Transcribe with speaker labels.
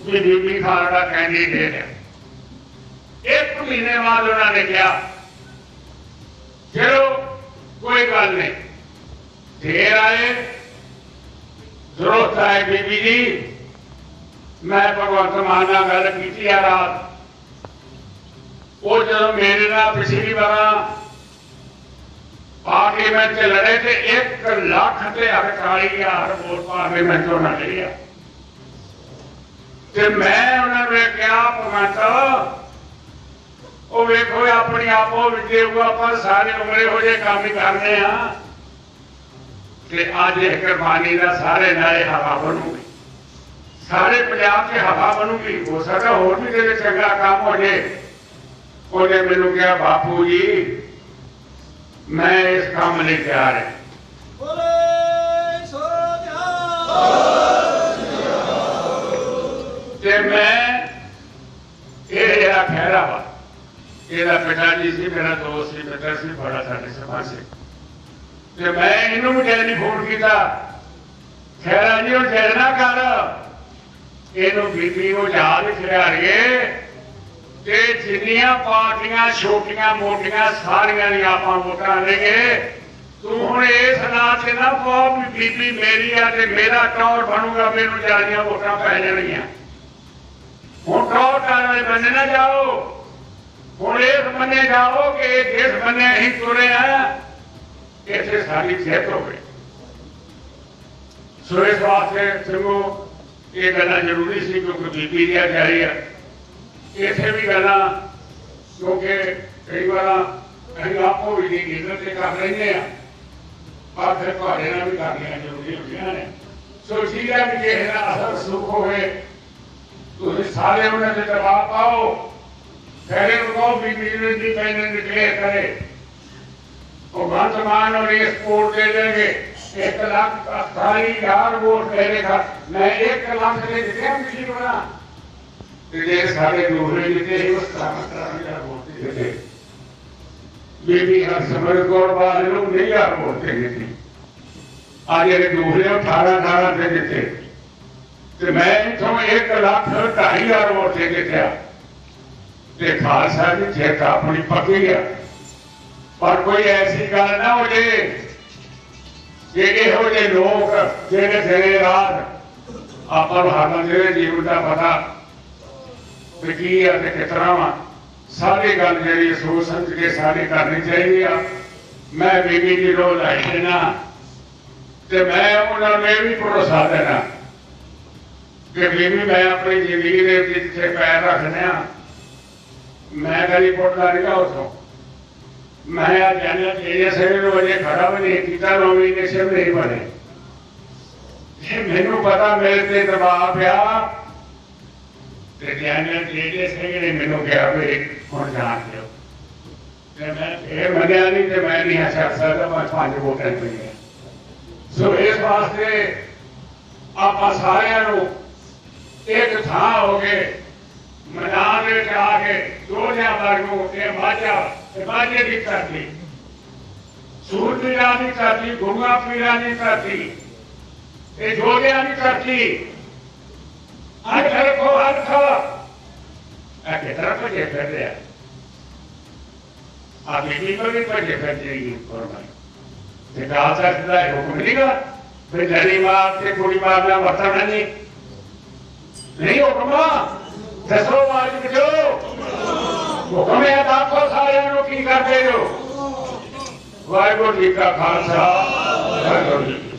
Speaker 1: ਵੀ ਬੀਬੀ ਖਾਨ ਦਾ candidate ਹੈ ਇੱਕ ਮਹੀਨੇ ਬਾਅਦ ਉਹਨਾਂ ਨੇ ਕਿਹਾ ਚਲੋ ਕੋਈ ਗੱਲ ਨਹੀਂ। ਫੇਰ ਆਏ। ਜ਼ਰੂਰਤ ਹੈ ਬੀਬੀ ਜੀ। ਮੈਂ ਭਗਵੰਤ ਮਾਨ ਨਾਲ ਗੱਲ ਕੀਤੀ ਆ ਰਾਤ। ਉਹ ਜਦੋਂ ਮੇਰੇ ਨਾਲ ਪਿਛਲੀ ਵਾਰ ਪਾਰਲੀਮੈਂਟ 'ਚ ਲੜੇ ਤੇ 1 ਲੱਖ ਤੇ 48000 ਵੋਟ ਪਾਰਲੀਮੈਂਟ ਤੋਂ ਨਾ ਲਿਆ। ਤੇ ਮੈਂ ਉਹਨਾਂ ਨੂੰ ਕਿਹਾ, ਭਗਵੰਤ, ਉਹ ਵੇਖੋ, ਆਪਣੀ ਆਪੋ ਵਿਦੇ ਆਪਾਂ ਸਾਰੇ ਉਮਰੇ ਹੋ ਜੇ ਕੰਮ ਹੀ ਕਰਨੇ ਆ। ਤੇ ਅੱਜ ਇਹ ਕੁਰਬਾਨੀ ਦਾ ਸਾਰੇ ਨਾਲੇ ਹਵਾ ਬਣੂਗੀ। ਸਾਰੇ ਪੰਜਾਬ 'ਚ ਹਵਾ ਬਣੂਗੀ। ਹੋ ਸਕਦਾ ਹੋਰ ਵੀ ਜਿਹੜੇ ਚੰਗਾ ਕੰਮ ਹੋ ਜੇ। ਉਹਨੇ ਮੈਨੂੰ ਕਿਹਾ, ਬਾਪੂ ਜੀ, ਮੈਂ ਇਸ ਕੰਮ ਲਈ ਤਿਆਰ ਹਾਂ।
Speaker 2: ਬੋਲੇ ਸੋਨਿਆ
Speaker 1: ਤੇ ਮੈਂ ਇਹ ਜਿਹੜਾ ਖਹਿਰਾ ਵਾ ਇਹਦਾ ਪਿਤਾ ਜੀ ਸੀ, ਮੇਰਾ ਦੋਸਤ ਸੀ, ਮਿੱਤਰ ਸੀ, ਬੜਾ ਸਾਡੇ ਸਮਾਜ ਸੀ ਤੇ ਮੈਂ ਇਹਨੂੰ ਵੀ ਟੈਲੀਫੋਨ ਕੀਤਾ, ਖਹਿਰਾ ਜੀ, ਉਹ ਜਲਨਾ ਕਰ। ਇਹਨੂੰ ਬੀਬੀ ਉਹ ਯਾਦ ਖਿਆਰੀਏ ਤੇ ਜਿੰਨੀਆਂ ਪਾਰਟੀਆਂ, ਛੋਟੀਆਂ, ਮੋਟੀਆਂ, ਸਾਰੀਆਂ ਦੀ ਆਪਾਂ ਵੋਟਾਂ ਲਈਏ ਤੂੰ ਹੁਣ ਇਹ ਇਸ ਨਾਚ ਨਾ ਪਾਓ ਬੀਬੀ ਮੇਰੀ ਆ ਤੇ ਮੇਰਾ ਟੌਰ ਬਣੂਗਾ ਮੈਨੂੰ ਜਾਲੀਆਂ ਵੋਟਾਂ ਪੈ ਜਾਣਗੀਆਂ। ਹੁਣ ਟੌਰ ਵਾਲੇ ਬੰਨੇ ਨਾ ਜਾਓ। ਹੁਣ ਇਸ ਬੰਨੇ ਜਾਓ ਕਿ ਜਿਸ ਬੰਨੇ ਅਸੀਂ ਤੁਰੇ ਆ ਇੱਥੇ ਸਾਡੀ ਜਿੱਤ ਹੋਵੇ। ਸੋ ਇਸ ਵਾਸਤੇ ਸਿੰਘੋ, ਇਹ ਗੱਲਾਂ ਜ਼ਰੂਰੀ ਸੀ ਕਿਉਂਕਿ ਬੀਬੀ ਦੀ ਜਾਰੀ ਆ। ਇੱਥੇ ਵੀ ਗੱਲਾਂ, ਕਿਉਂਕਿ ਕਈ ਵਾਰ ਅਸੀਂ ਆਪੋ ਵੀ ਨਹੀਂ ਇੱਜ਼ਤ ਤੇ ਕਰ ਲੈਂਦੇ ਆ। ਪਰ ਫਿਰ ਤੁਹਾਡੇ ਨਾਲ ਵੀ ਕਰਨੀਆਂ ਜ਼ਰੂਰੀ ਹੁੰਦੀਆਂ ਨੇ। ਸੋ ਠੀਕ ਹੈ ਕਿ ਜੇ ਇਹਦਾ ਅਸਰ ਸੁਖ ਹੋਵੇ ਤੁਸੀਂ ਸਾਰੇ ਉਹਨਾਂ ਦੇ ਦਬਾਅ ਪਾਓ ਫਿਰ ਇਹਨੂੰ ਕਹੋ ਵੀ ਬੀਬੀ ਦੀ ਪੈਨਲ ਨਿਕਲੇ ਕਰੇ ਉਹ ਵਰਤਮਾਨ और ये स्पोर्ट दे देंगे एक लाख अठाई हजार वोट मेरे घर मैं एक लाख ले देते हम किसी को ना ਤੇ ਸਾਡੇ ਦੂਸਰੇ ਜਿੱਤੇ ਹੀ ਉਸ ਤਰ੍ਹਾਂ ਕਰਾਂਗੇ ਵੋਟ ਦਿੱਤੇ ਬੀਬੀ ਹਰਸਿਮਰਤ ਕੌਰ ਬਾਦਲ ਨੂੰ ਨਹੀਂ ਆ ਵੋਟ ਦੇ ਦਿੱਤੀ ਅੱਜ ਇਹ ਦੂਸਰੇ 18 18 ਦੇ ਦਿੱਤੇ ਤੇ ਮੈਂ ਇਥੋਂ 1 ਲੱਖ 2500 ਵੋਟ ਦੇ ਦਿੱਤਿਆ ਤੇ ਖਾਲਸਾ ਦੀ ਜਿੱਤ ਆਪਣੀ ਪੱਕੀ ਆ। ਪਰ ਕੋਈ ਐਸੀ ਗੱਲ ਨਾ ਹੋ ਜੇ ਕਿ ਇਹੋ ਜਿਹੇ ਲੋਕ ਜਿਹੜੇ ਤੇਰੇ ਰਾਤ ਆਪਾਂ ਨੂੰ ਹਾਲਾਂ ਦੇ ਜੀਵਨ ਦਾ ਪਤਾ ਵੀ ਕੀ ਆ ਤੇ ਕਿਤਨਾ ਵਾ। ਸਾਰੀ ਗੱਲ ਜਿਹੜੀ ਸੋਚ ਸਮਝ ਕੇ ਸਾਰੀ ਕਰਨੀ ਚਾਹੀਦੀ ਆ। ਮੈਂ ਬੀਬੀ ਦੀ ਰੋਲ ਲਾਈ ਦੇਣਾ ਤੇ ਮੈਂ ਉਹਨਾਂ ਨੂੰ ਇਹ ਵੀ ਭਰੋਸਾ ਦੇਣਾ ਕਿ ਬੀਬੀ ਮੈਂ ਆਪਣੀ ਜ਼ਿੰਦਗੀ ਦੇ ਵਿੱਚ ਜਿੱਥੇ ਪੈਰ ਰੱਖਦੇ ਮੈਂ ਗਲੀ ਪੁੱਟਦਾ ਨਹੀਂ ਉਥੋਂ। ਮੈਂ ਆ ਜਾਣਿਆ ਤੇਰੇ ਸਿਰ ਨੂੰ ਅਜੇ ਖੜਾ ਵੀ ਨਹੀਂ ਕੀਤਾ ਰੋਵੀ ਨੇ ਸਿਰ ਨਹੀਂ ਬਣੇ। ਜੇ ਮੈਨੂੰ ਪਤਾ ਮੇਰੇ ਤੇ ਦਬਾਅ ਪਿਆ, ਤੇ ਜਾਣਿਆ ਤੇਰੇ ਸਿੰਘ ਨੇ ਮੈਨੂੰ ਕਿਹਾ ਵੀ ਹੁਣ ਜਾਣ ਦਿਓ। ਤੇ ਮੈਂ ਇਹ ਮੰਨਿਆ ਨਹੀਂ ਤੇ ਮੈਂ ਨਹੀਂ ਹੱਸ ਸਕਦਾ ਮੈਂ ਪੰਜ ਵੋਟਾਂ ਪਈਆਂ। ਸੋ ਇਸ ਵਾਸਤੇ ਆਪਾਂ ਸਾਰਿਆਂ ਨੂੰ ਇੱਕ ਥਾਂ ਹੋ ਗਏ ਮੈਦਾਨ ਵਿੱਚ ਆ ਕੇ ਦੋਨਿਆਂ ਵਰਗੂ ਤੇ ਮਾਝਾ ਤੇ ਮਾਝੇ ਦੀ ਧਰਤੀ, ਸੂਰਜੀਆਂ ਦੀ ਧਰਤੀ ਗੁਰੂਆਂ ਪੀਰਾਂ ਦੀ ਧਰਤੀ ਤੇ ਜੋਗਿਆਂ ਦੀ ਧਰਤੀ। ਹੱਥ ਰੱਖੋ ਹੱਥ ਆ ਤਰਫ ਭਜੇ ਫਿਰ ਰਿਹਾ ਆ ਬੀਬੀ ਨੂੰ ਵੀ ਭਜੇ ਫਿਰ ਜਾਈਏ ਫਰਮਾਈ ਤੇ ਗਾਲ ਤੱਕ ਹੁਕਮ ਨਹੀਂਗਾ ਫਿਰ ਲੜੀ ਮਾਰ ਤੇ ਕੁੜੀ ਮਾਰਨਾ ਵਰਤਣਾ ਨਹੀਂ ਨਹੀਂ ਹੁਕਮਾ ਦੱਸੋ ਮਾਜ ਕਿਜੋ ਹੁਕਮ ਹੈ ਦੇਖੋ ਸਾਰਿਆਂ ਨੂੰ ਕੀ ਕਰਦੇ ਹੋ? ਵਾਹਿਗੁਰੂ ਜੀ ਕਾ ਖਾਲਸਾ, ਵਾਹਿਗੁਰੂ ਜੀ